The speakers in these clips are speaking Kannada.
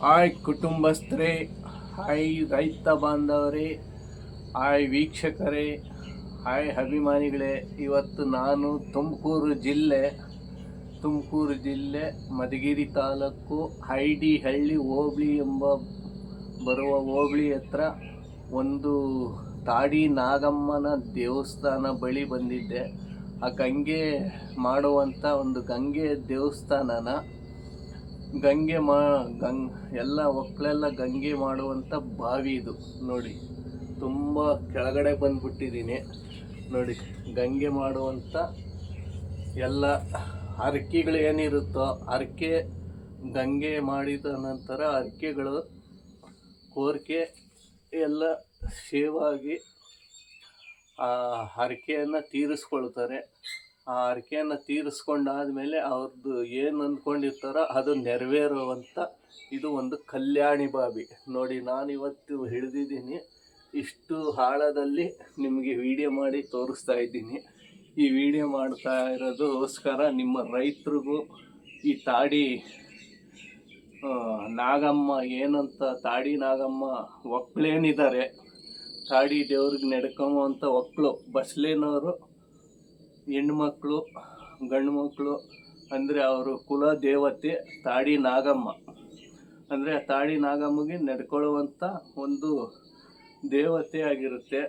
ಹಾಯ್ ಕುಟುಂಬಸ್ಥರೇ, ಹಾಯ್ ರೈತ ಬಾಂಧವರೇ, ಹಾಯ್ ವೀಕ್ಷಕರೇ, ಹಾಯ್ ಅಭಿಮಾನಿಗಳೇ. ಇವತ್ತು ನಾನು ತುಮಕೂರು ಜಿಲ್ಲೆ ತುಮಕೂರು ಜಿಲ್ಲೆ, ಮಧುಗಿರಿ ತಾಲೂಕು ಹಳ್ಳಿ ಹೋಬಳಿ ಎಂಬ ಬರುವ ಹೋಬಳಿ ಹತ್ರ ಒಂದು ತಾಡಿ ನಾಗಮ್ಮನ ದೇವಸ್ಥಾನ ಬಳಿ ಬಂದಿದ್ದೆ. ಆ ಗಂಗೆ ಮಾಡುವಂಥ ಒಂದು ಗಂಗೆ ದೇವಸ್ಥಾನನ ಗಂಗೆ ಮಾ ಗಂಗ್ ಎಲ್ಲ ಒಕ್ಕಳೆಲ್ಲ ಗಂಗೆ ಮಾಡುವಂಥ ಬಾವಿ ಇದು. ನೋಡಿ, ತುಂಬ ಕೆಳಗಡೆ ಬಂದ್ಬಿಟ್ಟಿದ್ದೀನಿ. ನೋಡಿ, ಗಂಗೆ ಮಾಡುವಂಥ ಎಲ್ಲ ಹರಕೆಗಳು ಏನಿರುತ್ತೋ, ಹರಕೆ ಗಂಗೆ ಮಾಡಿದ ನಂತರ ಹರಕೆಗಳು, ಕೋರಿಕೆ ಎಲ್ಲ ಸೇವಾಗಿ ಆ ಹರಕೆಯನ್ನು ತೀರಿಸ್ಕೊಳ್ತಾರೆ. ಆ ಹರಕೆಯನ್ನು ತೀರಿಸ್ಕೊಂಡಾದ್ಮೇಲೆ ಅವ್ರದ್ದು ಏನು ಅಂದ್ಕೊಂಡಿರ್ತಾರೋ ಅದು ನೆರವೇರುವಂಥ ಇದು ಒಂದು ಕಲ್ಯಾಣಿ ಬಾಬಿ. ನೋಡಿ ನಾನು ಇವತ್ತು ಹಿಡಿದಿದ್ದೀನಿ. ಇಷ್ಟು ಆಳದಲ್ಲಿ ನಿಮಗೆ ವಿಡಿಯೋ ಮಾಡಿ ತೋರಿಸ್ತಾ ಇದ್ದೀನಿ. ಈ ವಿಡಿಯೋ ಮಾಡ್ತಾ ಇರೋದಕ್ಕೋಸ್ಕರ ನಿಮ್ಮ ರೈತರಿಗೂ ಈ ತಾಡಿ ನಾಗಮ್ಮ ಏನಂತ, ತಾಡಿ ನಾಗಮ್ಮ ಒಕ್ಕಳೇನಿದ್ದಾರೆ ತಾಡಿ ದೇವ್ರಿಗೆ ನಡ್ಕೊಂಬಂಥ ಒಕ್ಕಳು ಬಸ್ಲೇನವರು ಹೆಣ್ಮಕ್ಳು ಗಂಡು ಮಕ್ಕಳು ಅಂದರೆ ಅವರು ಕುಲ ದೇವತೆ ತಾಡಿ ನಾಗಮ್ಮ. ಅಂದರೆ ತಾಡಿ ನಾಗಮ್ಮಗೆ ನಡ್ಕೊಳ್ಳುವಂಥ ಒಂದು ದೇವತೆ ಆಗಿರುತ್ತೆ.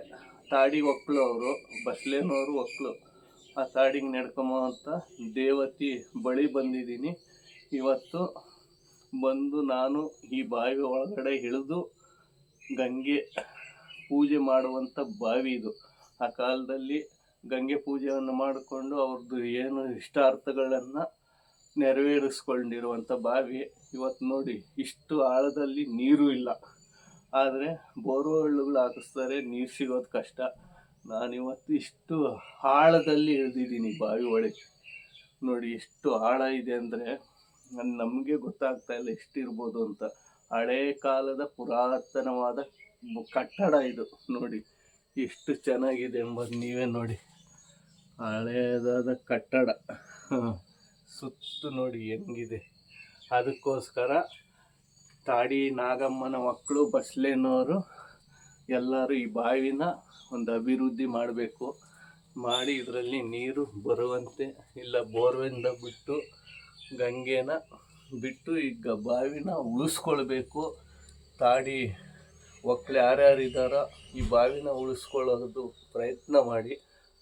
ತಾಡಿ ಒಕ್ಕಳು ಅವರು, ಬಸ್ಲೇನವರು ಒಕ್ಕಳು ಆ ತಾಡಿಗೆ ನಡ್ಕೊಂಬಂಥ ದೇವತೆ ಬಳಿ ಬಂದಿದ್ದೀನಿ. ಇವತ್ತು ಬಂದು ನಾನು ಈ ಬಾವಿ ಒಳಗಡೆ ಇಳಿದು ಗಂಗೆ ಪೂಜೆ ಮಾಡುವಂಥ ಬಾವಿ ಇದು. ಆ ಕಾಲದಲ್ಲಿ ಗಂಗೆ ಪೂಜೆಯನ್ನು ಮಾಡಿಕೊಂಡು ಅವ್ರದ್ದು ಏನು ಇಷ್ಟಾರ್ಥಗಳನ್ನು ನೆರವೇರಿಸ್ಕೊಂಡಿರುವಂಥ ಬಾವಿ ಇವತ್ತು ನೋಡಿ ಇಷ್ಟು ಆಳದಲ್ಲಿ ನೀರು ಇಲ್ಲ. ಆದರೆ ಬೋರ್ವೆಲ್ಗಳು ಹಾಕಿಸ್ತಾರೆ, ನೀರು ಸಿಗೋದು ಕಷ್ಟ. ನಾನಿವತ್ತು ಇಷ್ಟು ಆಳದಲ್ಲಿ ಇಳಿದಿದ್ದೀನಿ ಬಾವಿ ಒಳಗೆ. ನೋಡಿ ಎಷ್ಟು ಆಳ ಇದೆ ಅಂದರೆ ನಮಗೆ ಗೊತ್ತಾಗ್ತಾ ಇಲ್ಲ ಎಷ್ಟಿರ್ಬೋದು ಅಂತ. ಹಳೇ ಕಾಲದ ಪುರಾತನವಾದ ಕಟ್ಟಡ ಇದು ನೋಡಿ. ಎಷ್ಟು ಚೆನ್ನಾಗಿದೆ ಎಂಬುದು ನೀವೇ ನೋಡಿ. ಹಳೆಯದಾದ ಕಟ್ಟಡ. ಸುತ್ತು ನೋಡಿ ಹೆಂಗಿದೆ. ಅದಕ್ಕೋಸ್ಕರ ತಾಡಿ ನಾಗಮ್ಮನ ಮಕ್ಕಳು, ಬಸ್ಲೇನವರು ಎಲ್ಲರೂ ಈ ಬಾವಿನ ಒಂದು ಅಭಿವೃದ್ಧಿ ಮಾಡಬೇಕು. ಮಾಡಿ ಇದರಲ್ಲಿ ನೀರು ಬರುವಂತೆ, ಇಲ್ಲ ಬೋರ್ವೆಂದ ಬಿಟ್ಟು, ಗಂಗೆನ ಬಿಟ್ಟು ಈಗ ಬಾವಿನ ಉಳಿಸ್ಕೊಳ್ಬೇಕು. ತಾಡಿ ಒಕ್ಕಳು ಯಾರ್ಯಾರಿದ್ದಾರೋ ಈ ಬಾವಿನ ಉಳಿಸ್ಕೊಳ್ಳೋದು ಪ್ರಯತ್ನ ಮಾಡಿ.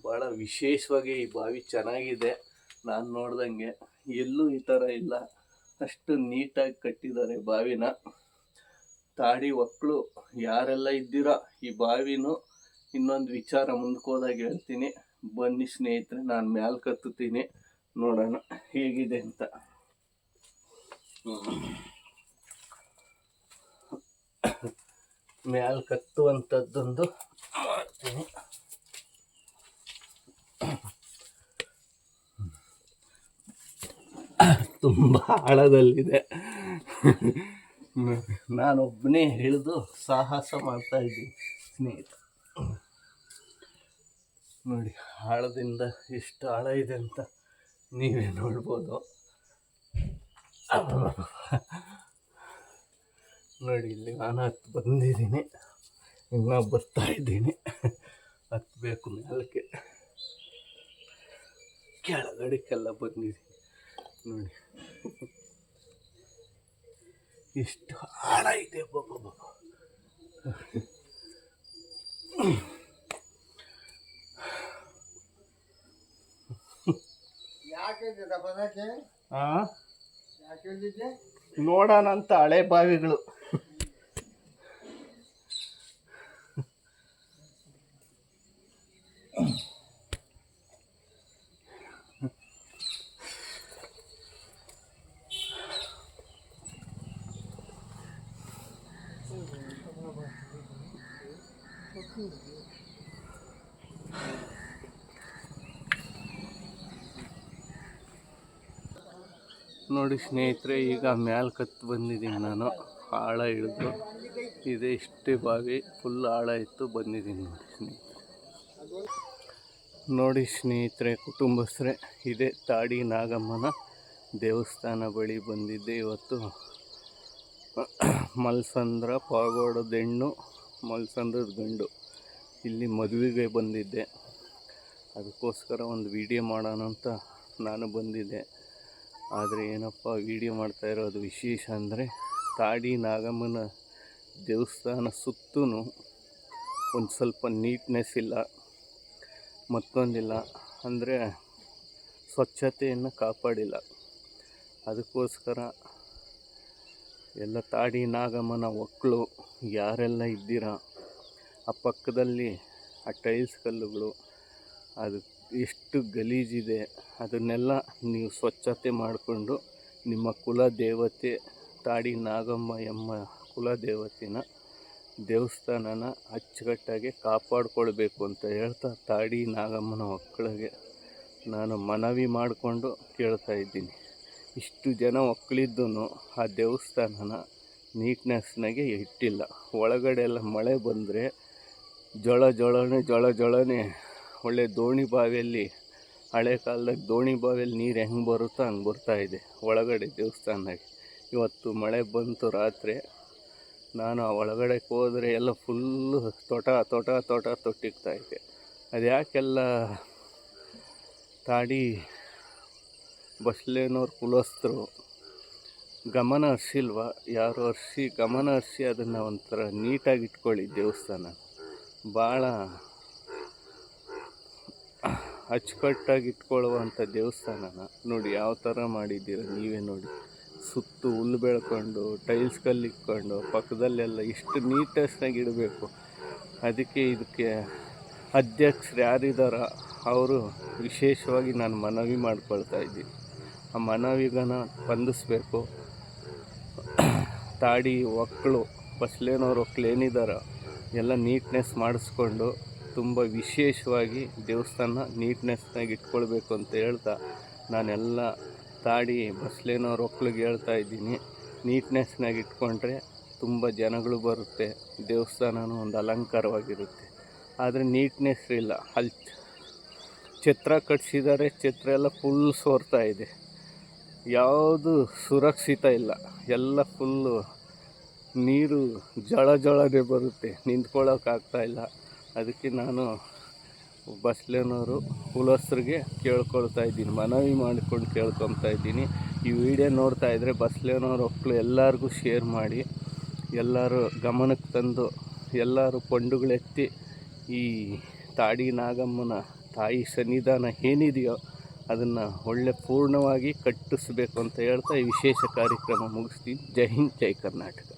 ಭಾಳ ವಿಶೇಷವಾಗಿ ಈ ಬಾವಿ ಚೆನ್ನಾಗಿದೆ. ನಾನು ನೋಡ್ದಂಗೆ ಎಲ್ಲೂ ಈ ಥರ ಇಲ್ಲ. ಅಷ್ಟು ನೀಟಾಗಿ ಕಟ್ಟಿದ್ದಾರೆ ಬಾವಿನ. ತಾಡಿ ಒಕ್ಕಳು ಯಾರೆಲ್ಲ ಇದ್ದೀರೋ ಈ ಬಾವಿನೂ ಇನ್ನೊಂದು ವಿಚಾರ ಮುಂದ್ಕೋದಾಗ ಹೇಳ್ತೀನಿ. ಬನ್ನಿ ಸ್ನೇಹಿತರೆ, ನಾನು ಮ್ಯಾಲ್ ಕತ್ತುತ್ತೀನಿ. ನೋಡೋಣ ಹೇಗಿದೆ ಅಂತ. ಮ್ಯಾಲ್ ಕತ್ತುವಂಥದ್ದೊಂದು ಮಾಡ್ತೀನಿ. ತುಂಬ ಆಳದಲ್ಲಿದೆ. ನಾನೊಬ್ಬನೇ ಹಿಡಿದು ಸಾಹಸ ಮಾಡ್ತಾ ಇದ್ದೀನಿ, ಸ್ನೇಹಿತ. ನೋಡಿ, ಆಳದಿಂದ ಎಷ್ಟು ಆಳ ಇದೆ ಅಂತ ನೀವೇ ನೋಡ್ಬೋದು. ನೋಡಿ ಇಲ್ಲಿ ನಾನು ಹತ್ತು ಬಂದಿದ್ದೀನಿ. ಇನ್ನೂ ಬರ್ತಾ ಇದ್ದೀನಿ. ಹತ್ತಬೇಕು ಮೇಲಕ್ಕೆ. ಕೆಳಗಡೆಕ್ಕೆಲ್ಲ ಬಂದಿದ್ದೀನಿ. ನೋಡಿ. ಇಷ್ಟು ಆಳ ಇದೆ ಬಾಬ ಬಾಬ ನೋಡೋಣ ಅಂತ ಹಳೆ ಬಾವಿಗಳು. ನೋಡಿ ಸ್ನೇಹಿತರೆ, ಈಗ ಮ್ಯಾಲ್ ಕತ್ತು ಬಂದಿದ್ದೀನಿ ನಾನು. ಆಳ ಹಿಡಿದು. ಇದೆ ಇಷ್ಟೇ ಬಾವಿ. ಫುಲ್ ಆಳ ಇತ್ತು, ಬಂದಿದ್ದೀನಿ ನೋಡಿ ಸ್ನೇಹಿತರೆ. ನೋಡಿ ಸ್ನೇಹಿತರೆ, ಕುಟುಂಬಸ್ಥರೇ, ಇದೇ ತಾಡಿ ನಾಗಮ್ಮನ ದೇವಸ್ಥಾನ ಬಳಿ ಬಂದಿದ್ದೆ ಇವತ್ತು. ಮಲ್ಸಂದ್ರ ಪಾಗೋಡದ ಹೆಣ್ಣು ಮಲ್ಸಂದ್ರದ ಗಂಡು. ಇಲ್ಲಿ ಮದುವೆಗೆ ಬಂದಿದ್ದೆ. ಅದಕ್ಕೋಸ್ಕರ ಒಂದು ವಿಡಿಯೋ ಮಾಡೋಣ ಅಂತ ನಾನು ಬಂದಿದ್ದೆ. ಆದರೆ ಏನಪ್ಪ, ವಿಡಿಯೋ ಮಾಡ್ತಾ ಇರೋದು ವಿಶೇಷ ಅಂದರೆ ತಾಡಿ ನಾಗಮ್ಮನ ದೇವಸ್ಥಾನ ಸುತ್ತೂ ಒಂದು ಸ್ವಲ್ಪ ನೀಟ್ನೆಸ್ ಇಲ್ಲ. ಮತ್ತೊಂದಿಲ್ಲ. ಅಂದರೆ ಸ್ವಚ್ಛತೆಯನ್ನು ಕಾಪಾಡಿಲ್ಲ. ಅದಕ್ಕೋಸ್ಕರ ಎಲ್ಲ ತಾಡಿ ನಾಗಮ್ಮನ ಒಕ್ಕಳು ಯಾರೆಲ್ಲ ಇದ್ದೀರ? ಆ ಪಕ್ಕದಲ್ಲಿ ಆ ಟೈಲ್ಸ್ ಕಲ್ಲುಗಳು, ಅದು ಎಷ್ಟು ಗಲೀಜಿದೆ. ಅದನ್ನೆಲ್ಲ ನೀವು ಸ್ವಚ್ಛತೆ ಮಾಡಿಕೊಂಡು ನಿಮ್ಮ ಕುಲ ದೇವತೆ ತಾಡಿ ನಾಗಮ್ಮ ಎಂಬ ಕುಲ ದೇವತೆನ ದೇವಸ್ಥಾನನ ಅಚ್ಚುಕಟ್ಟಾಗಿ ಕಾಪಾಡಿಕೊಳ್ಬೇಕು ಅಂತ ಹೇಳ್ತಾ ತಾಡಿ ನಾಗಮ್ಮನ ಮಕ್ಕಳಿಗೆ ನಾನು ಮನವಿ ಮಾಡಿಕೊಂಡು ಕೇಳ್ತಾ ಇದ್ದೀನಿ. ಇಷ್ಟು ಜನ ಒಕ್ಕಳಿದ್ದೂ ಆ ದೇವಸ್ಥಾನನ ನೀಟ್ನೆಸ್ನಾಗೆ ಇಟ್ಟಿಲ್ಲ. ಒಳಗಡೆ ಎಲ್ಲ ಮಳೆ ಬಂದರೆ ಜೊಳ ಜೊಳನೆ ಜೊಳ ಜೊಳನೆ ಒಳ್ಳೆ ದೋಣಿ ಬಾವಿಯಲ್ಲಿ, ಹಳೆ ಕಾಲದಾಗ ದೋಣಿ ಬಾವಿಯಲ್ಲಿ ನೀರು ಹೆಂಗೆ ಬರುತ್ತೋ ಹಂಗೆ ಇದೆ ಒಳಗಡೆ ದೇವಸ್ಥಾನದಾಗೆ ಇವತ್ತು ಮಳೆ ಬಂತು ರಾತ್ರಿ ನಾನು ಆ ಒಳಗಡೆ ಹೋದರೆ ಎಲ್ಲ ಫುಲ್ಲು ತೋಟ ತೋಟ ತೋಟ ತೊಟ್ಟಿಗ್ತಾ ಇದೆ. ಅದು ಯಾಕೆಲ್ಲ ತಾಡಿ ಬಸ್ಲೇನೋರು ಕುಲಸ್ತರು ಗಮನ ಹರಿಸಿಲ್ವ? ಯಾರು ಹರಿಸಿ, ಗಮನ ಹರಿಸಿ ಅದನ್ನು ಒಂಥರ ನೀಟಾಗಿ ಇಟ್ಕೊಳ್ಳಿ ದೇವಸ್ಥಾನ. ಭಾಳ ಅಚ್ಚುಕಟ್ಟಾಗಿ ಇಟ್ಕೊಳ್ಳುವಂಥ ದೇವಸ್ಥಾನನ. ನೋಡಿ, ಯಾವ ಥರ ಮಾಡಿದ್ದೀರ ನೀವೇ ನೋಡಿ. ಸುತ್ತು ಹುಲ್ಲು ಬೆಳ್ಕೊಂಡು ಟೈಲ್ಸ್ ಕಲ್ಲು ಇಟ್ಕೊಂಡು ಪಕ್ಕದಲ್ಲೆಲ್ಲ ಇಷ್ಟು ನೀಟ್ನೆಸ್ನಾಗಿ ಇಡಬೇಕು. ಅದಕ್ಕೆ ಇದಕ್ಕೆ ಅಧ್ಯಕ್ಷರು ಯಾರಿದ್ದಾರ ಅವರು ವಿಶೇಷವಾಗಿ ನಾನು ಮನವಿ ಮಾಡ್ಕೊಳ್ತಾ ಇದ್ದೀನಿ. ಆ ಮನವಿಗನ ಬಂದಿಸ್ಬೇಕು ತಾಡಿ ಒಕ್ಕಳು ಬಸ್ಲೇನವ್ರು ಒಕ್ಕಳು ಏನಿದಾರ ಎಲ್ಲ ನೀಟ್ನೆಸ್ ಮಾಡಿಸ್ಕೊಂಡು ತುಂಬ ವಿಶೇಷವಾಗಿ ದೇವಸ್ಥಾನ ನೀಟ್ನೆಸ್ನಾಗಿ ಇಟ್ಕೊಳ್ಬೇಕು ಅಂತ ಹೇಳ್ತಾ ನಾನೆಲ್ಲ ತಾಡಿ ಬಸ್ಲೇನೋ ರೊಕ್ಳಿಗೆ ಹೇಳ್ತಾ ಇದ್ದೀನಿ. ನೀಟ್ನೆಸ್ನಾಗಿ ಇಟ್ಕೊಂಡ್ರೆ ತುಂಬ ಜನಗಳು ಬರುತ್ತೆ. ದೇವಸ್ಥಾನವೂ ಒಂದು ಅಲಂಕಾರವಾಗಿರುತ್ತೆ. ಆದರೆ ನೀಟ್ನೆಸ್ ಇಲ್ಲ. ಅಲ್ಲಿ ಛತ್ರ ಕಟ್ಸಿದ್ದಾರೆ ಛತ್ರ ಎಲ್ಲ ಫುಲ್ ಸೋರ್ತಾ ಇದೆ. ಯಾವುದು ಸುರಕ್ಷಿತ ಇಲ್ಲ. ಎಲ್ಲ ಫುಲ್ಲು ನೀರು ಜಳ ಜಳನೆ ಬರುತ್ತೆ. ನಿಂತ್ಕೊಳ್ಳೋಕ್ಕಾಗ್ತಾ ಇಲ್ಲ. ಅದಕ್ಕೆ ನಾನು ಬಸ್ಲೇನವರು ಕುಲಸ್ಥರಿಗೆ ಕೇಳ್ಕೊಳ್ತಾ ಇದ್ದೀನಿ, ಮನವಿ ಮಾಡಿಕೊಂಡು ಕೇಳ್ಕೊತಾ ಇದ್ದೀನಿ. ಈ ವಿಡಿಯೋ ನೋಡ್ತಾ ಇದ್ದರೆ ಬಸ್ಲೇನವ್ರ ಒಕ್ಕಲು ಎಲ್ಲರಿಗೂ ಶೇರ್ ಮಾಡಿ, ಎಲ್ಲರೂ ಗಮನಕ್ಕೆ ತಂದು, ಎಲ್ಲರೂ ಕೊಂಡುಗಳೆತ್ತಿ ಈ ತಾಡಿ ನಾಗಮ್ಮನ ತಾಯಿ ಸನ್ನಿಧಾನ ಏನಿದೆಯೋ ಅದನ್ನು ಒಳ್ಳೆ ಪೂರ್ಣವಾಗಿ ಕಟ್ಟಿಸ್ಬೇಕು ಅಂತ ಹೇಳ್ತಾ ಈ ವಿಶೇಷ ಕಾರ್ಯಕ್ರಮ ಮುಗಿಸ್ತೀನಿ. ಜೈ ಹಿಂದ್, ಜೈ ಕರ್ನಾಟಕ.